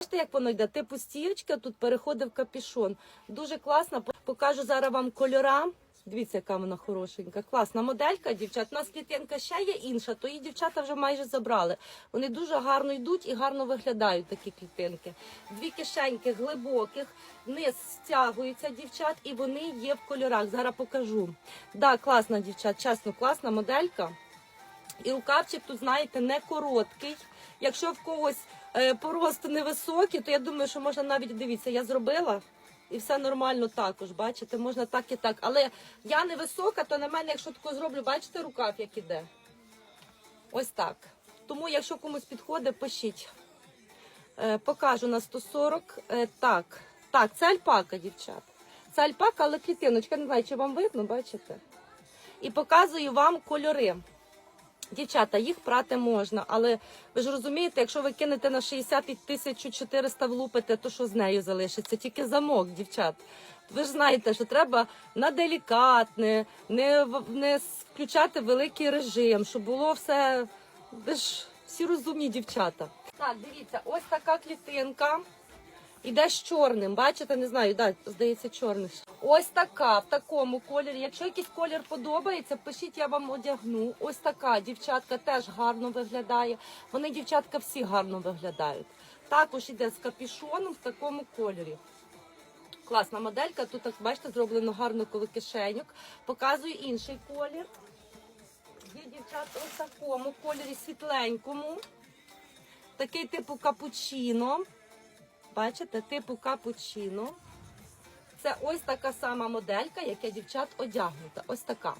Бачите, як воно йде? Типу стіючка, тут переходив капішон. Дуже класно. Покажу зараз вам кольора. Дивіться, яка вона хорошенька. Класна моделька, дівчат. У нас клітинка ще є інша, то її дівчата вже майже забрали. Вони дуже гарно йдуть і гарно виглядають такі клітинки. Дві кишеньки глибоких, низ стягуються дівчат, і вони є в кольорах. Зараз покажу. Да, класна дівчат, чесно, класна моделька. І рукавчик тут, знаєте, не короткий. Якщо в когось е, по невисокий, то я думаю, що можна навіть дивіться, я зробила. І все нормально також, бачите, можна так і так. Але я не висока, то на мене, якщо тако зроблю, бачите, рукав як іде. Ось так. Тому, якщо комусь підходить, пишіть. Е, покажу на 140. Е, так, так, це альпака, дівчат. Це альпака, але клітиночка, не знаю, чи вам видно, бачите? І показую вам кольори. Дівчата, їх прати можна, але ви ж розумієте, якщо ви кинете на 60 і 1400 влупите, то що з нею залишиться? Тільки замок, дівчат. Ви ж знаєте, що треба на делікатне, не, не включати великий режим, щоб було все. Ви ж всі розумні дівчата. Так, дивіться, ось така клітинка. Іде з чорним, бачите, не знаю, да, здається, чорний. Ось така, в такому кольорі. Якщо якийсь колір подобається, пишіть, я вам одягну. Ось така дівчатка теж гарно виглядає. Вони, дівчатка, всі гарно виглядають. Також іде з капішоном в такому кольорі. Класна моделька. Тут, так, бачите, зроблено гарно коло кишеньок. Показую інший колір. Є дівчата ось такому кольорі світленькому. Такий типу капучино. Бачите, типу капучино. Це ось така сама моделька, яка дівчат одягнута. Ось така.